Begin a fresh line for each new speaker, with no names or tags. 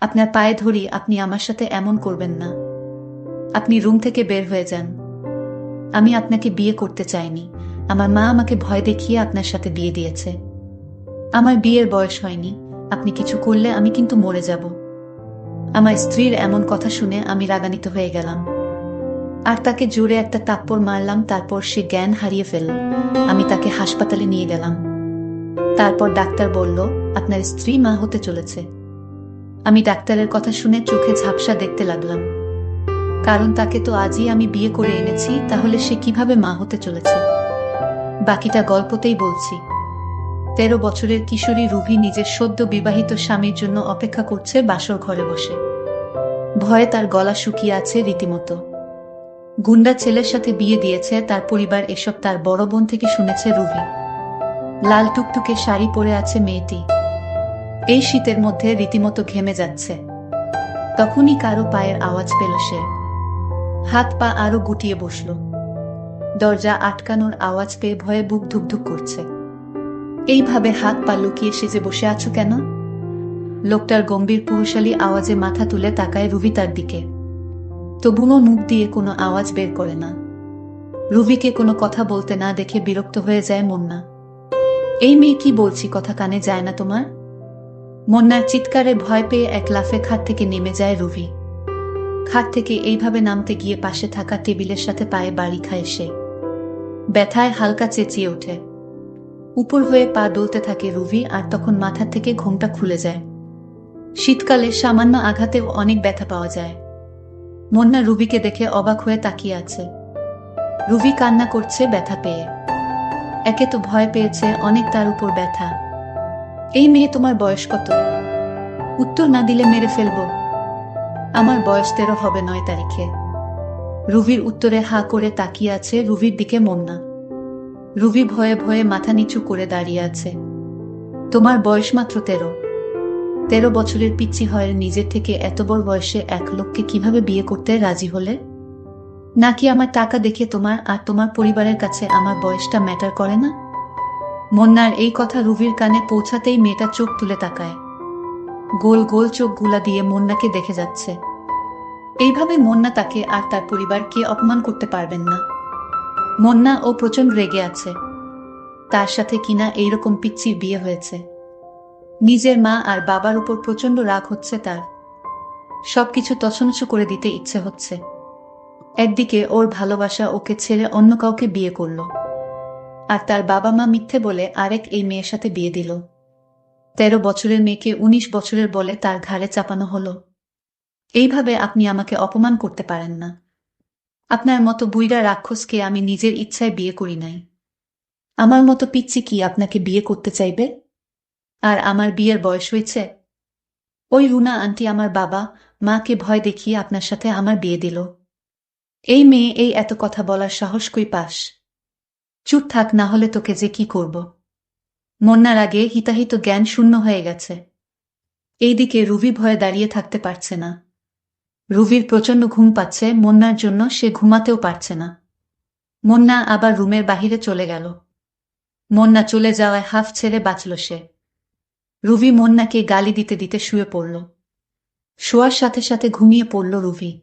আপনার পায়ে ধরি, আপনি আমার সাথে এমন করবেন না। আপনি রুম থেকে বের হয়ে যান। আমি আপনাকে বিয়ে করতে চাইনি। আমার মা আমাকে ভয় দেখিয়ে আপনার সাথে বিয়ে দিয়েছে। আমার বিয়ের বয়স হয়নি। আপনি কিছু করলে আমি কিন্তু মরে যাব। আমার স্ত্রীর এমন কথা শুনে আমি রাগান্বিত হয়ে গেলাম। আর তাকে জোরে একটা তাপ্পড় মারলাম, তারপর সে জ্ঞান হারিয়ে ফেলল। আমি তাকে হাসপাতালে নিয়ে গেলাম। তারপর ডাক্তার বলল, আপনার স্ত্রী মা হতে চলেছে। আমি ডাক্তারের কথা শুনে চোখে ঝাপসা দেখতে লাগলাম। কারণ তাকে তো আজই আমি বিয়ে করে এনেছি, তাহলে সে কীভাবে মা হতে চলেছে? বাকিটা গল্পতেই বলছি। তেরো বছরের কিশোরী রুভি নিজের সদ্য বিবাহিত স্বামীর জন্য অপেক্ষা করছে বাসর ঘরে বসে। ভয়ে তার গলা শুকিয়ে আছে রীতিমতো। গুন্ডা ছেলের সাথে বিয়ে দিয়েছে, তার পরিবার এসব তার বড় বোন থেকে শুনেছে রুভি। লাল টুকটুকে শাড়ি পরে আছে মেয়েটি। এই শীতের মধ্যে রীতিমতো ঘেমে যাচ্ছে। তখনই কারও পায়ের আওয়াজ পেল সে। হাত পা আরও গুটিয়ে বসল। দরজা আটকানোর আওয়াজ পেয়ে ভয়ে বুক ধুকধুক করছে। এইভাবে হাত পা লুকিয়ে সেজে বসে আছো কেন? লোকটার গম্ভীর পুরুষালী আওয়াজে মাথা তুলে তাকায় রুবি তার দিকে। তবুও মুখ দিয়ে কোনো আওয়াজ বের করে না। রুবিকে কোনো কথা বলতে না দেখে বিরক্ত হয়ে যায় মন্না। এই মেয়ে কি বলছি কথা কানে যায় না তোমার? মন্নার চিৎকারে ভয় পেয়ে এক লাফে খাট থেকে নেমে যায় রুভি খাট থেকে এইভাবে নামতে গিয়ে পাশে থাকা টেবিলের সাথে পায়ে বাড়ি খায় সে। ব্যথায় হালকা চেঁচিয়ে ওঠে। উপর হয়ে পা ডলতে থাকে রুভি আর তখন মাথা থেকে ঘোমটা খুলে যায়। শীতকালে সামান্য আঘাতেও অনেক ব্যথা পাওয়া যায়। মন্না রুবিকে দেখে অবাক হয়ে তাকিয়ে আছে। রুবি কান্না করছে ব্যথা পেয়ে। একে তো ভয় পেয়েছে, অনেক তার উপর ব্যথা। এই মেয়ে তোমার বয়স কত? উত্তর না দিলে মেরে ফেলব। আমার বয়স তেরো হবে নয় তারিখে। রুবির উত্তরে হা করে তাকিয়ে আছে রুবির দিকে মন্না। রুবি ভয়ে ভয়ে মাথা নিচু করে দাঁড়িয়ে আছে। তোমার বয়স মাত্র তেরো। তেরো বছরের পিচ্ছি হয় নিজের থেকে এত বড় বয়সে এক লোককে কীভাবে বিয়ে করতে রাজি হলে? নাকি আমার টাকা দেখে তোমার আর তোমার পরিবারের কাছে আমার বয়সটা ম্যাটার করে না? মন্নার এই কথা রুবির কানে পৌঁছাতেই মেয়েটা চোখ তুলে তাকায়। গোল গোল চোখগুলা দিয়ে মন্নাকে দেখে যাচ্ছে। এইভাবে মন্না তাকে আর তার পরিবারকে অপমান করতে পারবেন না। মন্না ও প্রচণ্ড রেগে আছে। তার সাথে কিনা এইরকম পিচ্ছির বিয়ে হয়েছে। নিজের মা আর বাবার উপর প্রচণ্ড রাগ হচ্ছে তার। সবকিছু তছনছ করে দিতে ইচ্ছে হচ্ছে। একদিকে ওর ভালোবাসা ওকে ছেড়ে অন্য কাউকে বিয়ে করল। আর তার বাবা মা মিথ্যে বলে আরেক এই মেয়ের সাথে বিয়ে দিল। তেরো বছরের মেয়েকে উনিশ বছরের বলে তার ঘাড়ে চাপানো হলো। এইভাবে আপনি আমাকে অপমান করতে পারেন না। আপনার মতো বুইরা রাক্ষসকে আমি নিজের ইচ্ছায় বিয়ে করি নাই। আমার মতো পিচ্ছি কি আপনাকে বিয়ে করতে চাইবে? আর আমার বিয়ের বয়স হয়েছে? ওই রুনা আন্টি আমার বাবা, মাকে ভয় দেখিয়ে আপনার সাথে আমার বিয়ে দিল। এই মেয়ে এই এত কথা বলার সাহস কই পাস? চুপ থাক, না হলে তোকে যে কি করব। মন্নার আগে হিতাহিত জ্ঞান শূন্য হয়ে গেছে। এইদিকে রুবি ভয়ে দাঁড়িয়ে থাকতে পারছে না। রুবির প্রচণ্ড ঘুম পাচ্ছে, মন্নার জন্য সে ঘুমাতেও পারছে না। মন্না আবার রুমের বাহিরে চলে গেল। মন্না চলে যাওয়ায় হাফ ছেড়ে বাঁচল সে। রুবি মন্নাকে গালি দিতে দিতে শুয়ে পড়ল। শোয়ার সাথে সাথে ঘুমিয়ে পড়ল রুভি